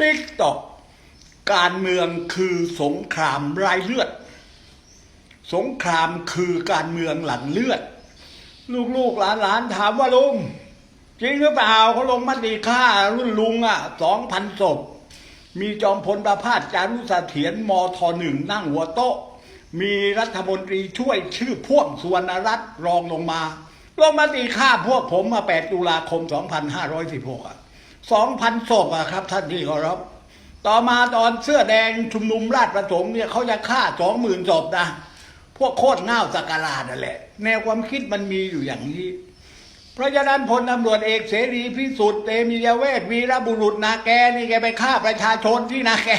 ติ๊กตอกการเมืองคือสงครามรายเลือด สงครามคือการเมืองหลังเลือด ลูกๆหลานๆถามว่าลุงจริงหรือเปล่าเขาลงมติฆ่ารุ่นลุงอะสองพันศพ มีจอมพลประพาสจารุสเถียรมทหนึ่งนั่งหัวโต๊ะ มีรัฐมนตรีช่วยชื่อพ่วงสุวรรณรัตน์รองลงมาลงมติฆ่าพวกผมมา 8 ตุลาคม 2516อะ 2,000ศพอะครับ ท่านที่เคารพต่อมาตอนเสื้อแดงชุมนุมราชประสงค์เนี่ยเขาจะฆ่า20,000ศพนะพวกโคตรเง่าสกการนั่นแหละ แนวความคิดมันมีอยู่อย่างนี้ เพราะฉะนั้นพลตำรวจเอกเสรีพิสุทธิ์เตมียเวทวีรบุรุษนาแกนี่แกไปฆ่าประชาชนที่นาแก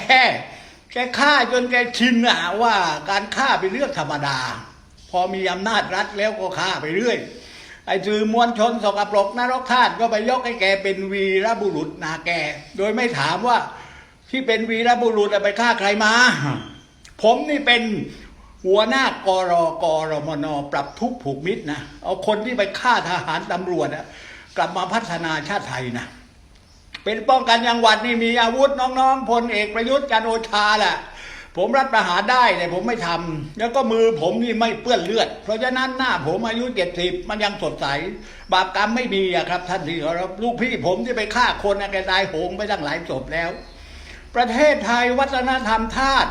แกฆ่าจนแกชินอะว่าการฆ่าเป็นเรื่องธรรมดา พอมีอำนาจรัฐแล้วก็ฆ่าไปเรื่อย ไอ้สื่อมวลชนสกปรกนรกทาสก็ไปยกให้แกเป็นวีรบุรุษนาแก โดยไม่ถามว่า ที่เป็นวีรบุรุษไปฆ่าใครมา ผมนี่เป็นหัวหน้ากรกรมนปรับทุกผูกมิตรนะเอาคนที่ไปฆ่าทหารตำรวจอะกลับมาพัฒนาชาติไทยนะเป็นป้องกันจังหวัดนี่มีอาวุธน้องๆพลเอกประยุทธ์จันโอชาแหละ ผมรัฐประหารได้แต่ผมไม่ทำแล้วก็มือผมนี่ไม่เปื้อนเลือด เพราะฉะนั้นหน้าผมอายุเจ็ดสิบมันยังสดใส บาปกรรมไม่มีอะครับ ท่านที่เคารพลูกพี่ผมที่ไปฆ่าคนแกตายโหงไปตั้งหลายศพแล้ว ประเทศไทยวัฒนธรรมทาส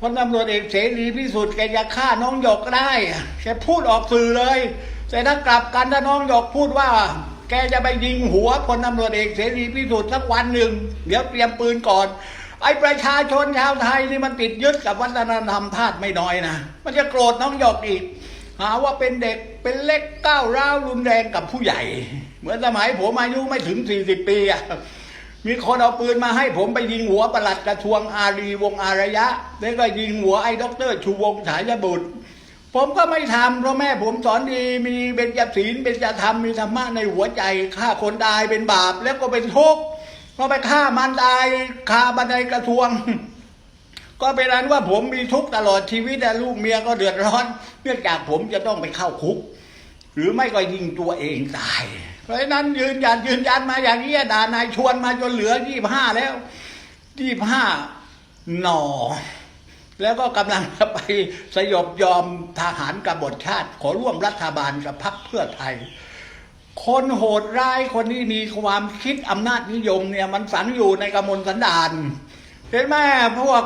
พลตำรวจเอกเสรีพิสุทธิ์แกจะฆ่าน้องหยกได้แกพูดออกสื่อเลยแต่ถ้ากลับกันถ้าน้องหยกพูดว่า แกจะไปยิงหัวพลตำรวจเอกเสรีพิสุทธิ์สักวันหนึ่งเดี๋ยวเตรียมปืนก่อน อ้ประชาชนชาวไทยนี่มันติดยึดกับวัฒนธรรมทาสไม่น้อยนะ มันจะโกรธน้องหยกอีก หาว่าเป็นเด็กเป็นเล็กก้าวร้าวรุนแรงกับผู้ใหญ่ เหมือนสมัยผมอายุไม่ถึง40ปีอะมีคนเอาปืนมาให้ผมไปยิงหัวประหลัดกระทรวงอารีวงอารยะ แล้วก็ยิงหัวไอ้ด็อกเตอร์ชูวงฉายบุตร ผมก็ไม่ทำเพราะแม่ผมสอนดีมีเบญจศีลเบญจธรรมมีธรรมะในหัวใจฆ่าคนตายเป็นบาปแล้วก็เป็นทุกข์ ก็ไปฆ่ามันตายคาบันไดกระทรวง ก็เป็นอันว่าผมมีทุกตลอดชีวิตแต่ลูกเมียก็เดือดร้อน เนื่องจากผมจะต้องไปเข้าคุก หรือไม่ก็ยิงตัวเองตาย เพราะฉะนั้นยืนยันยืนยันมาอย่างนี้ด่านายชวนมาจนเหลือยี่ห้าแล้วยี่ห้าหนอแล้วก็กำลังจะไปสยบยอมทหารกบฏชาติ ขอร่วมรัฐบาลกับพรรคเพื่อไทย คนโหดร้ายคนที่มีความคิดอำนาจนิยมเนี่ย มันฝังอยู่ในกำมลสันดานเห็นไหมพวก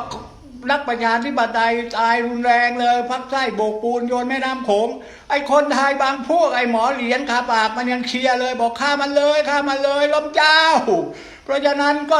นักประชาธิปไตยตายรุนแรงเลย พักไส้โบกปูนโยนแม่น้ำโขงไอ้คนไทยบางพวกไอ้หมอเหรียญคาปากมันยังเชียร์เลย บอกฆ่ามันเลยฆ่ามันเลยล้มเจ้า เพราะฉะนั้นก็